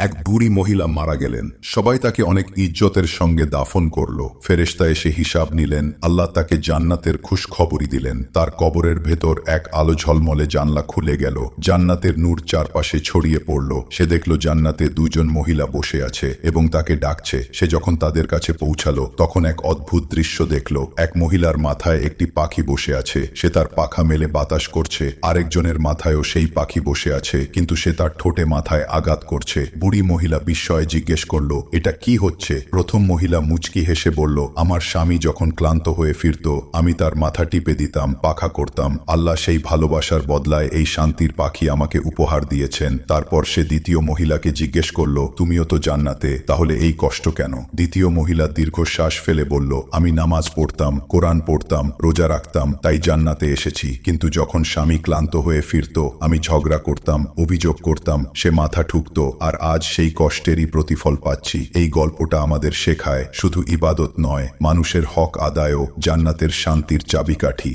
এক বুড়ি মহিলা মারা গেলেন। সবাই তাকে অনেক ইজ্জতের সঙ্গে দাফন করল। ফেরেশতা এসে হিসাব নিলেন, আল্লাহ তাকে জান্নাতের খুশখবরই দিলেন। তার কবরের ভেতর এক আলো ঝলমলে জানলা খুলে গেল। জান্নাতের নূর চারপাশে ছড়িয়ে পড়ল। সে দেখল জান্নাতে দুজন মহিলা বসে আছে এবং তাকে ডাকছে। সে যখন তাদের কাছে পৌঁছালো, তখন এক অদ্ভুত দৃশ্য দেখল। এক মহিলার মাথায় একটি পাখি বসে আছে। সে তার পাখা মেলে বাতাস করছে। আরেকজনের মাথায়ও সেই পাখি বসে আছে, কিন্তু সে তার ঠোঁটে মাথায় আঘাত করছে। বুড়ি মহিলা বিস্ময়ে জিজ্ঞেস করল, এটা কি হচ্ছে? প্রথম মহিলা মুচকি হেসে বলল, আমার স্বামী যখন ক্লান্ত হয়ে ফিরত, আমি তার মাথা টিপে দিতাম, পাখা করতাম। আল্লাহ সেই ভালোবাসার বদলায় এই শান্তির পাখি আমাকে উপহার দিয়েছেন। তারপর সে দ্বিতীয় মহিলাকে জিজ্ঞেস করল, তুমিও তো জান্নাতে, তাহলে এই কষ্ট কেন? দ্বিতীয় মহিলা দীর্ঘশ্বাস ফেলে বলল, আমি নামাজ পড়তাম, কোরআন পড়তাম, রোজা রাখতাম, তাই জান্নাতে এসেছি। কিন্তু যখন স্বামী ক্লান্ত হয়ে ফিরত, আমি ঝগড়া করতাম, অভিযোগ করতাম, সে মাথা ঠুকত, আর আজ সেই কষ্টেরই প্রতিফল পাচ্ছি। এই গল্পটা আমাদের শেখায়, শুধু ইবাদত নয়, মানুষের হক আদায়ও, জান্নাতের শান্তির চাবিকাঠি।